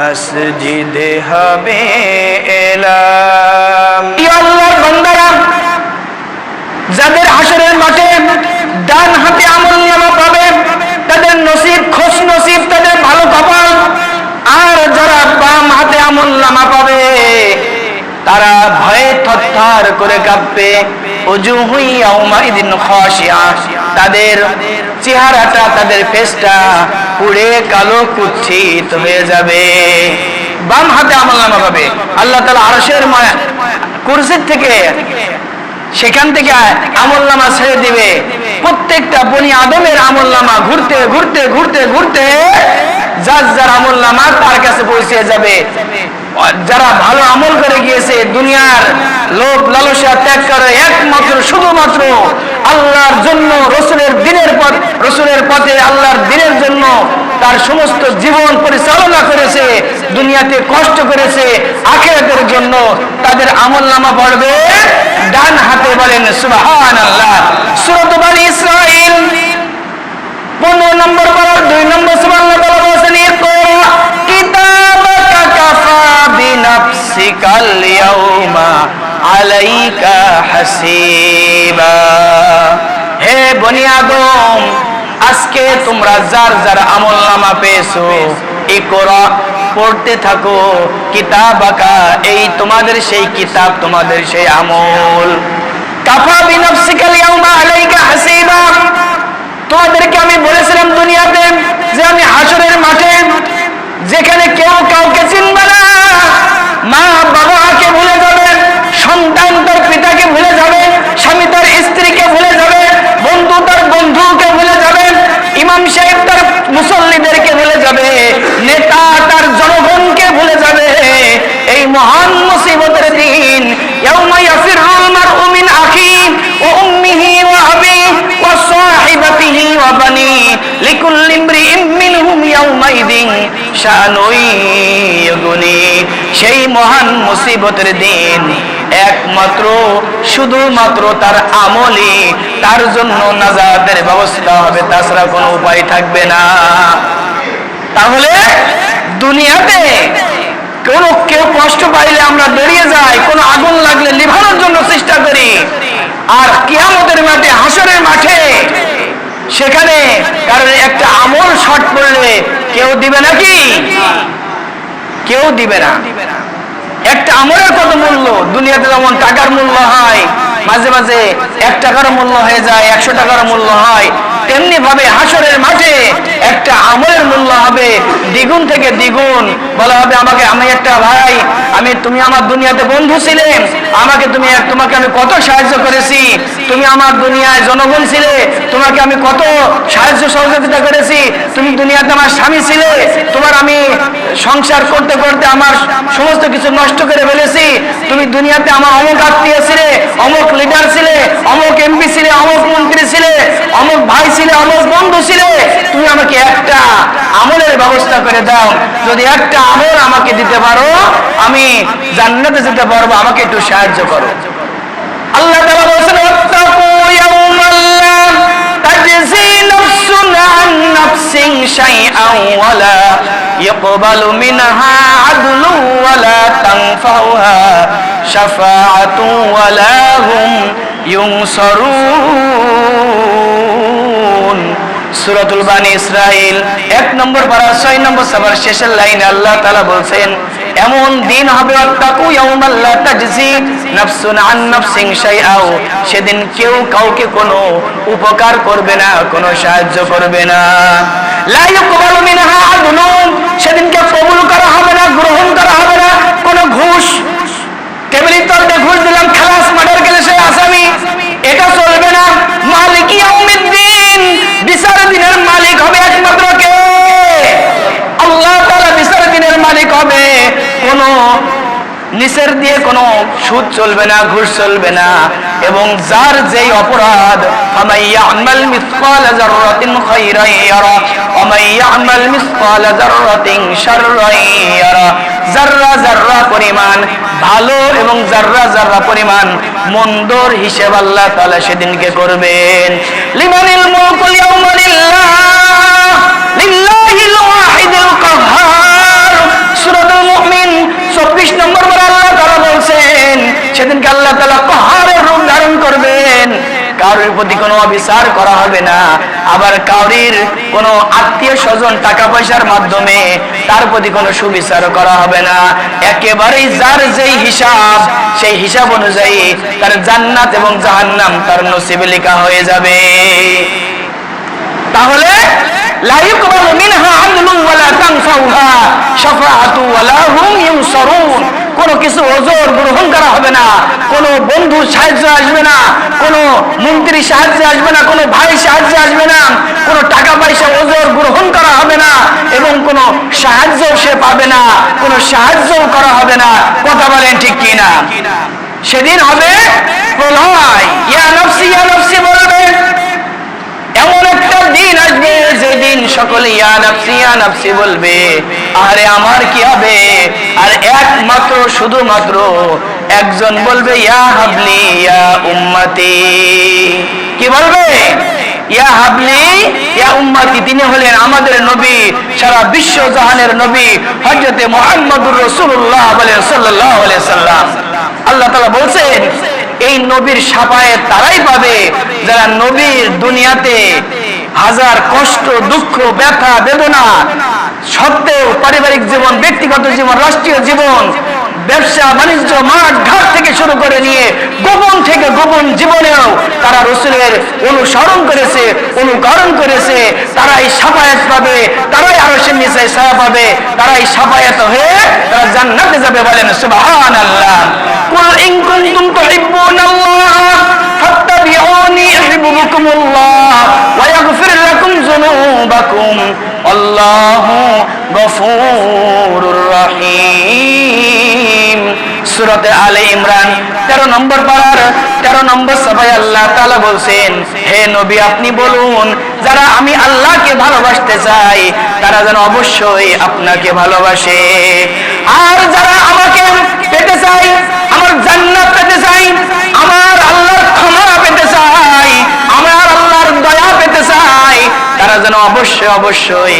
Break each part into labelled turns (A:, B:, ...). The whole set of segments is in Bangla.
A: মসজিদে হবে এলাম।
B: যাদের হাসরের মাঠে ডান হাতে আমল নামা পাবে তাদের নসিব, খোশ নসিব, তাদের ভালো কপাল আর যারা বাম হাতে আমল নামা পাবে, তারা ভয়ে থরথর করে কাঁপবে। অজু ওজুহুই ইয়াউমাইদিন খাশিয়া। তাদের চেহারাটা, তাদের ফেসটা পুড়ে কালো কুচ্ছিত হয়ে যাবে। বাম হাতে আমল পাবে। আল্লাহ তালা আরশের কুরসির থেকে সেখান থেকে আমল নামা ছেড়ে দিবে। প্রত্যেকটা বনি আদমের আমল নামা ঘুরতে ঘুরতে ঘুরতে ঘুরতে যার যার আমল নামা তার কাছে পৌঁছে যাবে। যারা ভালো আমল করে গিয়েছে, দুনিয়ার লোভ লালসা ত্যাগ করে, একমাত্র, শুধুমাত্র আল্লাহর জন্য, রসুলের দিনের পথ, রসুলের পথে আল্লাহর দিনের জন্য তার সমস্ত জীবন পরিচালনা করেছে, দুনিয়াতে কষ্ট করেছে, আখেরাতের জন্য তাদের আমল নামা পড়বে, ডান হাতে বলেন সুবহান আল্লাহ সুরত ইসরাইল পনেরো নম্বর আজকে তোমরা যার যার আমল নামা পেয়েছ, ইকরা, পড়তে থাকো, কিতাব আঁকা, এই তোমাদের সেই কিতাব, তোমাদের সেই আমল। কাফা বিনফসিকাল ইয়াউমা আলাইকা হাসিবা। তোমাদেরকে আমি বলেছিলাম দুনিয়াতে যে আমি হাসরের মাঠে, যেখানে কেউ কাউকে চিনবে না। মা বাবাকে ভুলে যাবে, সন্তান তার পিতাকে ভুলে যাবে, স্বামী তার স্ত্রীকে ভুলে যাবে, বন্ধু তার বন্ধুকে ভুলে যাবে, ইমাম সাহেব তার মুসল্লিদেরকে ভুলে যাবে, নেতা তার জনগণকে ভুলে যাবে। এই মহান মুসিবতের দিন, ইয়াউমা ইয়াফিরুল মারউ মিন আখি ওয়া উম্মিহি ওয়া আবিহি ওয়া সাহিবাতিহি ওয়া বানি লিকুল্লি ইমরিইম মিনহুম ইয়াউমাইদিন শানুই সেই মহান মুসিবতের দিন। একমাত্র, শুধুমাত্র তার আমলই তার জন্য নাজাতের ব্যবস্থা হবে, তাছাড়া কোনো উপায় থাকবে না। তাহলে দুনিয়াতে কোন কেউ কষ্ট পাইলে আমরা বেরিয়ে যাই, কোন আগুন লাগলে লিভানোর জন্য চেষ্টা করি। আর কিয়ামতের মাঠে হাসরের মাঠে, সেখানে কারণ একটা আমল শর্ট পড়লে কেউ দিবে নাকি? কেউ দিবে না। একটা আমলের কত মূল্য? দুনিয়াতে যেমন টাকার মূল্য হয়, মাঝে মাঝে এক টাকার মূল্য হয়ে যায়, একশো টাকার মূল্য হয়। তেমনি ভাবে হাসরের মাঠে একটা আমলের মূল্য হবে, দ্বিগুণ থেকে দ্বিগুণ। বলা হবে, আমাকে, আমি একটা ভাই, আমি, তুমি আমার দুনিয়াতে বন্ধু ছিলে, আমাকে তুমি তোমাকে আমি কত সাহায্য করেছি, তুমি আমার দুনিয়ায় জনগণ ছিলে, তোমাকে আমি কত সাহায্য সহযোগিতা করেছি, তুমি দুনিয়াতে আমার স্বামী ছিলে, তোমার আমি সংসার করতে করতে আমার সমস্ত কিছু নষ্ট করে ফেলেছি, তুমি দুনিয়াতে আমার অমুক আত্মীয় ছিলে, অমুক লিডার ছিলে, অমুক এমপি ছিলে, অমুক মন্ত্রী ছিলে, অমুক ভাই ছিলে অমুক বন্ধু ছিলে তুমি আমাকে একটা আমলের ব্যবস্থা করে দাও যদি একটা আমল আমাকে দিতে পারো আমি জান্নাতে যেতে পারবো আমাকে একটু সাহায্য করো আল্লাহ তাআলা বলেছেন ওয়াত্তাকু ইয়াওমান লা তাজজি নাফসুন আন নাফসিন শাইআন ওয়ালা يقبل منها عدل ولا تنفعها شفاعة ولا هم ينصرون সুরাতুল ইসরাইল এক নম্বর পারা ছয় নম্বর শেষের লাইনে আল্লাহ তালা বলছেন, এমন দিন হবে সেদিন কেউ কাউকে কোনো উপকার করবে না, কোনো সাহায্য করবে না। সেদিনকে কবুল করা হবে না গ্রহণ করা হবে না কোনো ঘুষ টেবিলের তলতে ঘুষ দিলাম খালাস মার্ডার গেলে সে আসামি এটা চলবে না মালিক ইয়াউমিদ্দিন বিচার দিনের মালিক হবে একমাত্র কে আল্লাহ তাআলা বিচার দিনের মালিক হবে কোন
A: নিচের দিয়ে কোনো সুদ চলবে না, ঘুষ চলবে না। এবং যার যেই অপরাধ যাররা যাররা পরিমাণ ভালো এবং যাররা যাররা পরিমাণ মন্দর হিসেব আল্লাহ তাআলা সেদিনকে করবেন। লিমানিল মুলকুল ইয়াউমা লিল্লাহ লিল্লাহিল সেদিনকে আল্লাহ তাআলা পাহাড়ের রূপ ধারণ করবেন। কারোর প্রতি কোনো অবিচার করা হবে না। আবার কাউরির কোনো আত্মীয় স্বজন টাকা পয়সার মাধ্যমে তার প্রতি কোনো সুবিচার করা হবে না। একেবারেই যার যেই হিসাব, সেই হিসাব অনুযায়ী তার জান্নাত এবং জাহান্নাম তার নসিবে লেখা হয়ে যাবে। তাহলে, লা ইউকবালু মিনহা আদলুন ওয়ালা তানফাউহা, শাফাআতু ওয়ালা হুম ইউনসারুন। কোনো কিছু ওজোর গ্রহণ করা হবে না। কোনো বন্ধু সাহায্য আসবে না, কোনো মন্ত্রী সাহায্যে আসবে না, কোনো ভাই সাহায্যে আসবে না, কোনো টাকা পয়সা ওজোর গ্রহণ করা হবে না এবং কোনো সাহায্য সে পাবে না, কোনো সাহায্য করা হবে না। কথা বলেন ঠিক কিনা? সেদিন হবে প্রলয়। ইয়া নফসি ইয়া নফসি বলবে দিন আসবে? যেদিন সকলে ইয়া বলবে আরে আমার কি হবে? আর একমাত্র, শুধুমাত্র একজন বলবে, ইয়া হাবলি, ইয়া উম্মতি। কি বলবে? ইয়া হাবলি, ইয়া উম্মতি। তিনি হলেন আমাদের নবী, সারা বিশ্ব জাহানের নবী, হযরতে মুহাম্মদুর রাসূলুল্লাহ বলেন আলাইহি সাল্লাম। আল্লাহ তাআলা বলছেন, এই নবীর সাফায়েত তারাই পাবে। যারা নবীর দুনিয়াতে হাজার কষ্ট, দুঃখ, ব্যথা, বেদনা সত্ত্বেও পারিবারিক জীবন, ব্যক্তিগত জীবন, রাষ্ট্রীয় জীবন, ব্যবসা, বাণিজ্য, মাঠ, ঘাট থেকে শুরু করে নিয়ে গোপন থেকে গোপন জীবনেও তারা রসুলের অনুসরণ করেছে, অনুকরণ করেছে। তারাই সাফায়াত পাবে, তারাই আরও সে নিচে ছায়া পাবে, তারাই সাফায়াত হয়ে তারা জান্নাতে যাবে বলেন সুবহানাল্লাহ। কুল ইন কুনতুম তুহিব্বুনাল্লাহ ফাত্তাবিউনি ইউহিব্বুকুমুল্লাহ। যুনুবাকুম আল্লাহু গফুরুর রহিম। সূরাতে আলে ইমরান 13 নম্বর পারার 13 নম্বর সভায় আল্লাহ তাআলা বলছেন, হে নবী, আপনি বলুন, যারা আমি আল্লাহকে ভালোবাসতে চাই, তারা যেন অবশ্যই আপনাকে ভালোবাসে। আর যারা আমাকে পেতে চাই, আমার জান্নাত পেতে চাই অবশ্যই অবশ্যই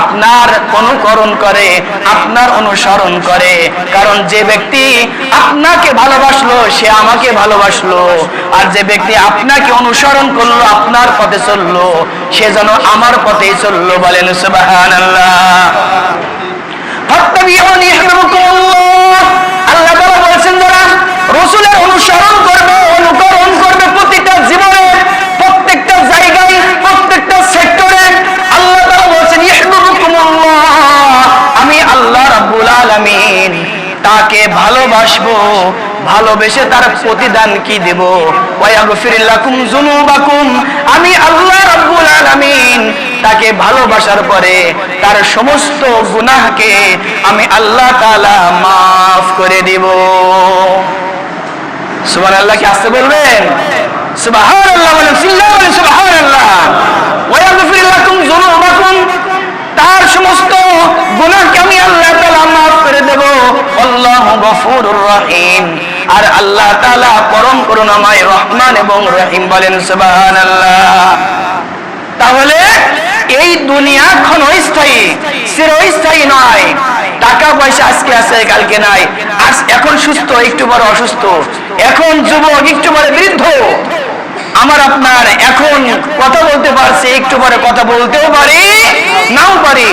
A: আপনার অনুকরণ করে, আপনার অনুসরণ করে। কারণ যে ব্যক্তি আপনাকে ভালোবাসলো, সে আমাকে ভালোবাসলো। আর যে ব্যক্তি আপনাকে অনুসরণ করল, আপনার পথে চলল, সে যেন আমার পথেই চলল বলেন সুবহানাল্লাহ। ফাত্তাবিউনি ভালোবেসে তার প্রতিদান কি দেব? আমি আল্লাহ রাব্বুল তাকে ভালোবাসার পরে তার সমস্ত গুনাহকে আমি আল্লাহ মাফ করে দিব। সুবহানাল্লাহ, কি আসতে বলবেন? বলেন সিল্লাহ বলেন, সুবহানাল্লাহ। ওয়াগফির তার সমস্ত গুনাহকে আমি আল্লাহ তাআলা মাফ করে দেব। আল্লাহু গফুরুর রহিম। আর আল্লাহ তাআলা পরম করুণাময় রহমান এবং রহিম বলেন, সুবহানাল্লাহ। তাহলে এই দুনিয়া ক্ষণস্থায়ী চিরস্থায়ী নয়। টাকা পয়সা আজকে আছে, কালকে নাই। আজ এখন সুস্থ, একটু পরে অসুস্থ। এখন যুবক, একটু পরে বৃদ্ধ। আমার আপনার এখন কথা বলতে পারছে, একটু পরে কথা বলতেও পারি, নাও পারি। আমার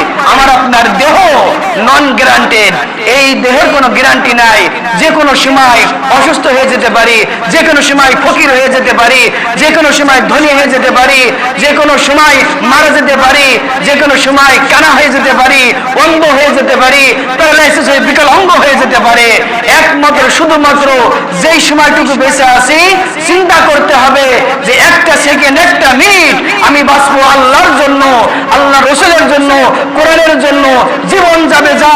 A: নন গ্যারান্টেড। এই দেহের কোনো গ্যারান্টি নাই। যে কোনো সময় অসুস্থ হয়ে যেতে পারি যে কোনো সময় ফকির হয়ে যেতে পারি যে কোনো সময় ধনী হয়ে যেতে পারি যে কোনো সময় মারা যেতে পারি যে কোনো সময় কানা হয়ে যেতে পারি অন্ধ হয়ে যেতে পারি, প্যারালাইসিস হয়ে বিকল অঙ্গ হয়ে যেতে পারে। একমাত্র, শুধুমাত্র যেই সময়টুকু বেঁচে আছি, চিন্তা করতে হবে যে একটা সেকেন্ড একটা মিনিট আমি বাঁচবো আল্লাহর জন্য। জন্য, কোরআনের জন্য জীবন যাবে যা।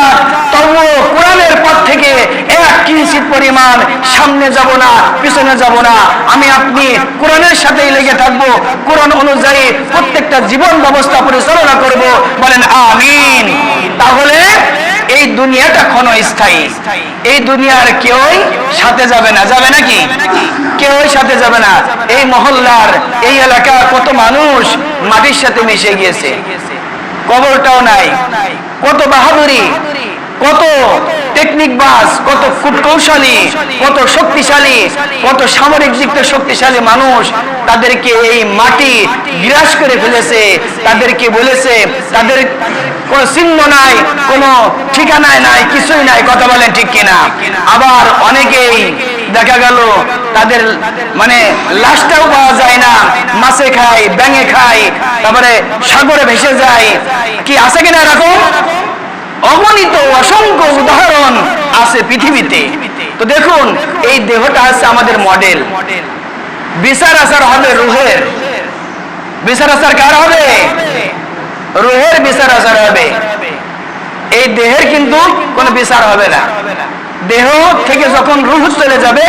A: তবুও কোরআনের পথ থেকে এক কিঞ্চিত পরিমাণ সামনে যাব না, পিছনে যাব না। আমি আপনি কোরআনের সাথেই লেগে থাকব। কোরআন অনুযায়ী প্রত্যেকটা জীবন ব্যবস্থা পরিচালনা করব। বলেন, আমিন। তাহলে এই দুনিয়াটা ক্ষণস্থায়ী এই দুনিয়ার কেউই সাথে যাবে না। যাবে নাকি? কেউই সাথে যাবে না। এই মহল্লার, এই এলাকার কত মানুষ মাটির সাথে মিশে গিয়েছে। কবরটাও নাই। কত বাহাদুরি, কত টেকনিক বাস কত কৌশলী, কত শক্তিশালী, কত সামরিক যুক্ত শক্তিশালী মানুষ তাদেরকে এই মাটি গ্রাস করে ফেলেছে, তাদেরকে বলেছে, তাদের কোনো চিহ্ন নাই, কোনো ঠিকানায় নাই, কিছুই নাই, কথা বলেন ঠিক কিনা? আবার অনেকেই দেখা গেল, তাদের মানে লাশটাও পাওয়া যায় না। মাছে খায়, ব্যাঙে খায়, তারপরে সাগরে ভেসে যায়। কি আছে কিনা এরকম? অগণিত, অসংখ্য উদাহরণ আছে পৃথিবীতে। তো দেখুন, এই দেহটা আছে আমাদের মডেল। বিচার আচার হবে রুহের। বিচার আচার কার হবে? রুহের বিচার আচার হবে। এই দেহের কিন্তু কোনো বিচার হবে না। দেহ থেকে যখন রুহ চলে যাবে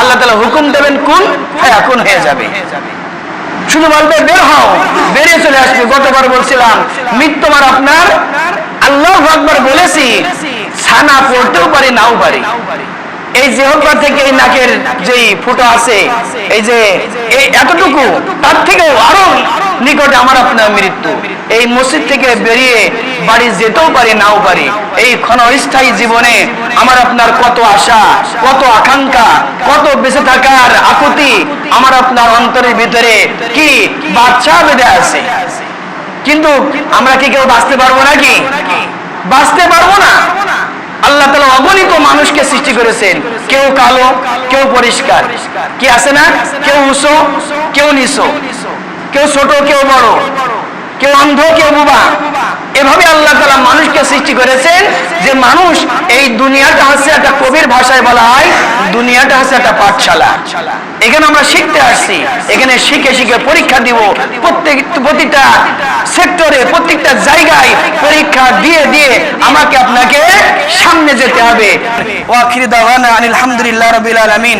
A: আল্লাহ হুকুম দেবেন কোন ফায়াকুন হয়ে যাবে। শুধু বলবে, বের হও, বেরিয়ে চলে আসবে। গতবার বলছিলাম, মৃত্যুবার আপনার আল্লাহ আকবার বলেছি, ছানা পড়তেও পারি, নাও পারি। এই জেহকা থেকে এই নাকের যেই ফুটো আছে, এই যে এতটুকু, তার থেকেও আরও নিকটে আমার আপনার মৃত্যু। এই মসজিদ থেকে বেরিয়ে বাড়ি যেতেও পারি, নাও পারি। এই ক্ষণস্থায়ী জীবনে আমার আপনার কত আশা, কত আকাঙ্ক্ষা, কত বেঁচে থাকার আকুতি আমার আপনার অন্তরের ভিতরে কি বাচ্চা বেঁধে আছে। কিন্তু আমরা কি কেউ বাঁচতে পারব নাকি? বাঁচতে পারব না। আল্লাহ তালা অগণিত মানুষকে সৃষ্টি করেছেন। কেউ কালো, কেউ পরিষ্কার। কি আছে না? কেউ উঁচু, কেউ নিচু। কেউ ছোট, কেউ বড়। কেউ অন্ধ, কেউ বোবা। এভাবে আল্লাহ তালা মানুষকে সৃষ্টি করেছেন যে মানুষ এই দুনিয়াটা হচ্ছে একটা কবির ভাষায় বলা হয়, দুনিয়াটা হচ্ছে একটা পাঠশালা। এখানে আমরা শিখতে আসছি, এখানে শিখে শিখে পরীক্ষা দিব, প্রত্যেক, প্রতিটা সেক্টরে, প্রত্যেকটা জায়গায় পরীক্ষা দিয়ে দিয়ে আমাকে আপনাকে সামনে যেতে হবে। ওয়াখির দাওয়ানা আলহামদুলিল্লাহ রবিল আলমিন।